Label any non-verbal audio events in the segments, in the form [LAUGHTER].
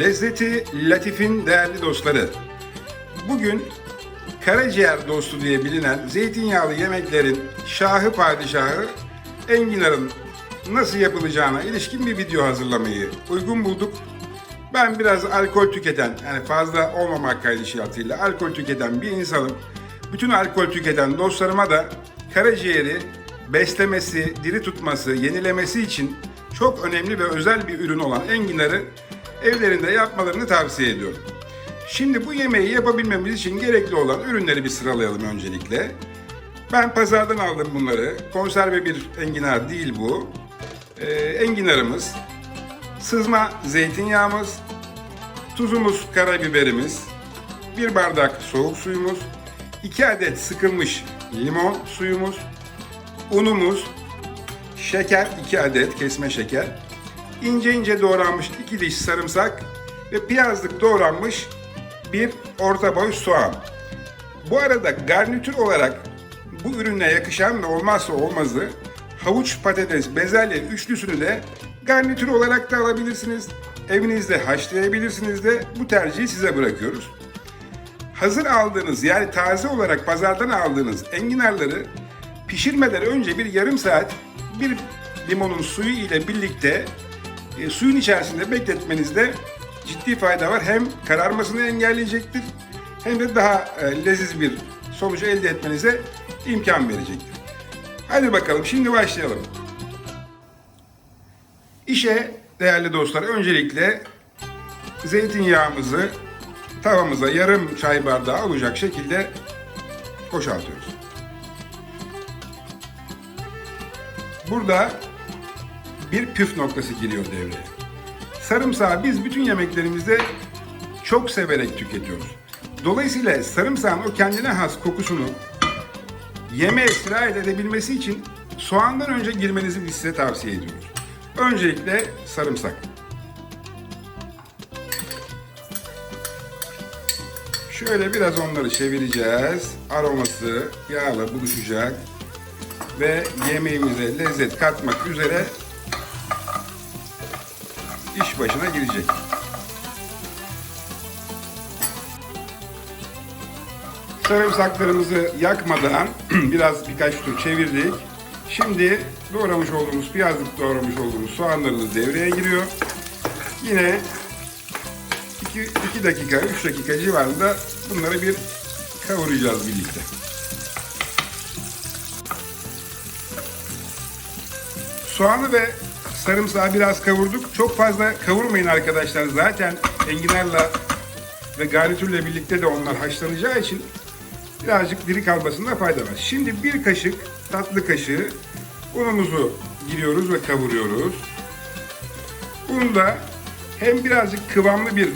Lezzeti Latif'in değerli dostları. Bugün karaciğer dostu diye bilinen zeytinyağlı yemeklerin şahı padişahı enginarın nasıl yapılacağına ilişkin bir video hazırlamayı uygun bulduk. Ben biraz alkol tüketen, yani fazla olmamak kaydışıyatıyla alkol tüketen bir insanım. Bütün alkol tüketen dostlarıma da karaciğeri beslemesi, diri tutması, yenilemesi için çok önemli ve özel bir ürün olan enginarı evlerinde yapmalarını tavsiye ediyorum. Şimdi bu yemeği yapabilmemiz için gerekli olan ürünleri bir sıralayalım öncelikle. Ben pazardan aldım bunları. Konserve bir enginar değil bu. Ee, enginarımız, sızma zeytinyağımız, tuzumuz, karabiberimiz, bir bardak soğuk suyumuz, iki adet sıkılmış limon suyumuz, unumuz, şeker 2 adet kesme şeker, ince ince doğranmış 2 diş sarımsak ve piyazlık doğranmış bir orta boy soğan. Bu arada garnitür olarak bu ürüne yakışan ve olmazsa olmazı havuç, patates, bezelye üçlüsünü de garnitür olarak da alabilirsiniz. Evinizde haşlayabilirsiniz de bu tercihi size bırakıyoruz. Hazır aldığınız yani taze olarak pazardan aldığınız enginarları pişirmeden önce bir yarım saat bir limonun suyu ile birlikte e, suyun içerisinde bekletmenizde ciddi fayda var. Hem kararmasını engelleyecektir hem de daha e, leziz bir sonuç elde etmenize imkan verecektir. Hadi bakalım şimdi başlayalım. İşe değerli dostlar öncelikle zeytinyağımızı tavamıza yarım çay bardağı alacak şekilde boşaltıyoruz. Burada bir püf noktası giriyor devreye. Sarımsağı biz bütün yemeklerimizde çok severek tüketiyoruz. Dolayısıyla sarımsağın o kendine has kokusunu yemeğe sirayet edebilmesi için soğandan önce girmenizi biz size tavsiye ediyoruz. Öncelikle sarımsak. Şöyle biraz onları çevireceğiz. Aroması yağla buluşacak ve yemeğimize lezzet katmak üzere iş başına girecek. Sarımsaklarımızı yakmadan [CLEARS THROAT] biraz birkaç tur çevirdik. Şimdi doğramış olduğumuz, piyazlık doğramış olduğumuz soğanlarımız devreye giriyor. Yine 2 dakika, 3 dakika civarında bunları bir kavuracağız birlikte. Soğanı ve sarımsağı biraz kavurduk. Çok fazla kavurmayın arkadaşlar. Zaten enginarla ve garnitürle birlikte de onlar haşlanacağı için birazcık diri kalmasında fayda var. Şimdi bir kaşık tatlı kaşığı unumuzu giriyoruz ve kavuruyoruz. Un da hem birazcık kıvamlı bir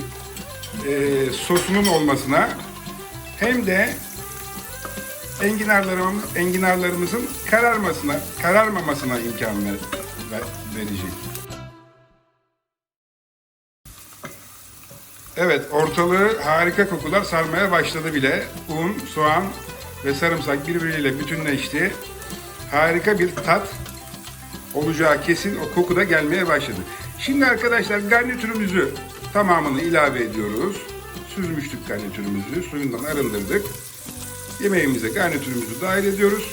e, sosunun olmasına hem de enginarlarımız, enginarlarımızın kararmasına, kararmamasına imkan ver, ver- verecek. Evet, ortalığı harika kokular sarmaya başladı bile. Un, soğan ve sarımsak birbiriyle bütünleşti. Harika bir tat olacağı kesin. O koku da gelmeye başladı. Şimdi arkadaşlar garnitürümüzü tamamını ilave ediyoruz. Süzmüştük garnitürümüzü, suyundan arındırdık. Yemeğimize garnitürümüzü dahil ediyoruz.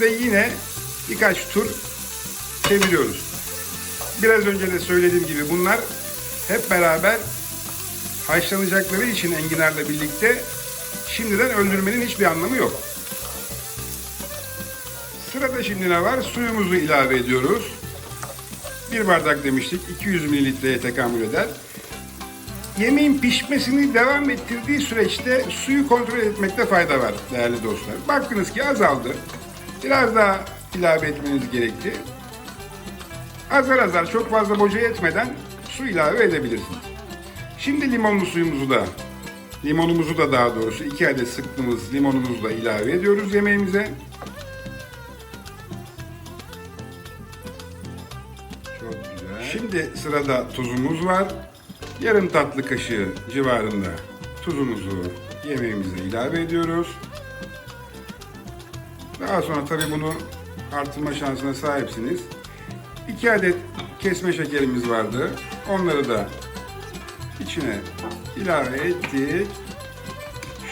Ve yine birkaç tur çeviriyoruz. Biraz önce de söylediğim gibi bunlar hep beraber haşlanacakları için enginarla birlikte şimdiden öldürmenin hiçbir anlamı yok. Sırada şimdi ne var? Suyumuzu ilave ediyoruz. Bir bardak demiştik. 200 mililitreye tekamül eder. Yemeğin pişmesini devam ettirdiği süreçte suyu kontrol etmekte fayda var değerli dostlar. Baktınız ki azaldı. Biraz daha ilave etmeniz gerekti. Azar azar çok fazla boca etmeden su ilave edebilirsiniz. Şimdi limonlu suyumuzu da, limonumuzu da daha doğrusu iki adet sıktığımız limonumuzu da ilave ediyoruz yemeğimize. Şimdi sırada tuzumuz var. Yarım tatlı kaşığı civarında tuzumuzu yemeğimize ilave ediyoruz. Daha sonra tabii bunu artırma şansına sahipsiniz. 2 adet kesme şekerimiz vardı. Onları da içine ilave ettik.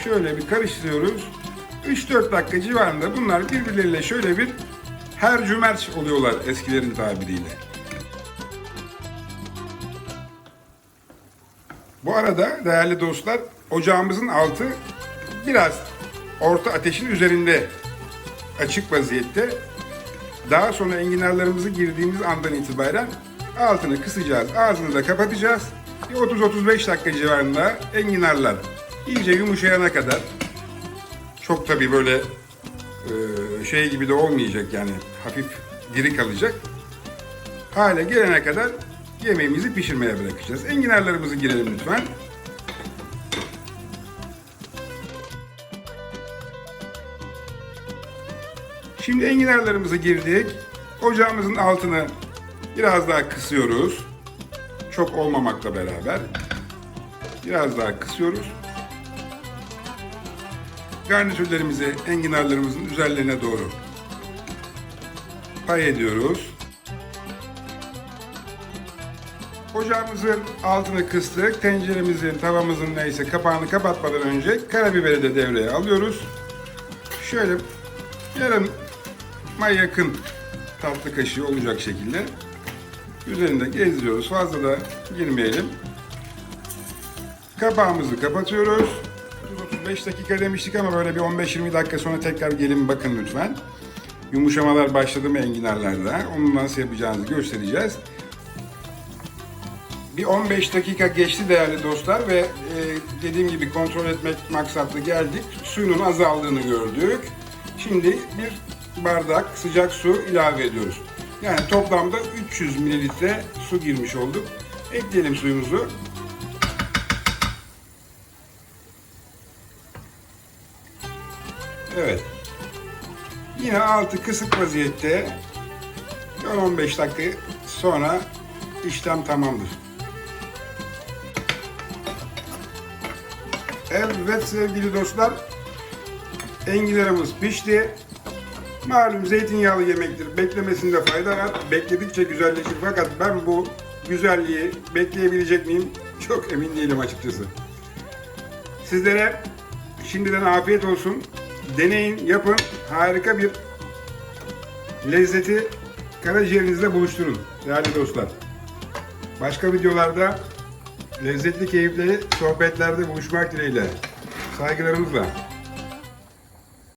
Şöyle bir karıştırıyoruz. 3-4 dakika civarında bunlar birbirleriyle şöyle bir her cümerç oluyorlar eskilerin tabiriyle. Bu arada değerli dostlar ocağımızın altı biraz orta ateşin üzerinde açık vaziyette. Daha sonra enginarlarımızı girdiğimiz andan itibaren altını kısacağız, ağzını da kapatacağız. Bir 30-35 dakika civarında enginarlar iyice yumuşayana kadar çok tabii böyle e, şey gibi de olmayacak yani hafif diri kalacak. Hale gelene kadar yemeğimizi pişirmeye bırakacağız. Enginarlarımızı girelim lütfen. Şimdi enginarlarımızı girdik. Ocağımızın altını biraz daha kısıyoruz. Çok olmamakla beraber. Biraz daha kısıyoruz. Garnitürlerimizi enginarlarımızın üzerlerine doğru pay ediyoruz. Ocağımızın altını kıstık. Tenceremizin, tavamızın neyse kapağını kapatmadan önce karabiberi de devreye alıyoruz. Şöyle yarım ma yakın tatlı kaşığı olacak şekilde üzerinde gezdiriyoruz. Fazla da girmeyelim. Kapağımızı kapatıyoruz. 35 dakika demiştik ama böyle bir 15-20 dakika sonra tekrar gelin bakın lütfen. Yumuşamalar başladı mı enginarlarda? Onu nasıl yapacağınızı göstereceğiz. Bir 15 dakika geçti değerli dostlar ve e, dediğim gibi kontrol etmek maksatlı geldik. Suyunun azaldığını gördük. Şimdi bir bardak sıcak su ilave ediyoruz. Yani toplamda 300 mililitre su girmiş olduk. Ekleyelim suyumuzu. Evet. Yine altı kısık vaziyette 10-15 dakika sonra işlem tamamdır. Evet sevgili dostlar, enginarımız pişti. Malum zeytinyağlı yemektir. Beklemesinde fayda var. Bekledikçe güzelleşir. Fakat ben bu güzelliği bekleyebilecek miyim? Çok emin değilim açıkçası. Sizlere şimdiden afiyet olsun. Deneyin, yapın. Harika bir lezzeti karaciğerinizde buluşturun değerli dostlar. Başka videolarda lezzetli, keyifli sohbetlerde buluşmak dileğiyle. Saygılarımızla.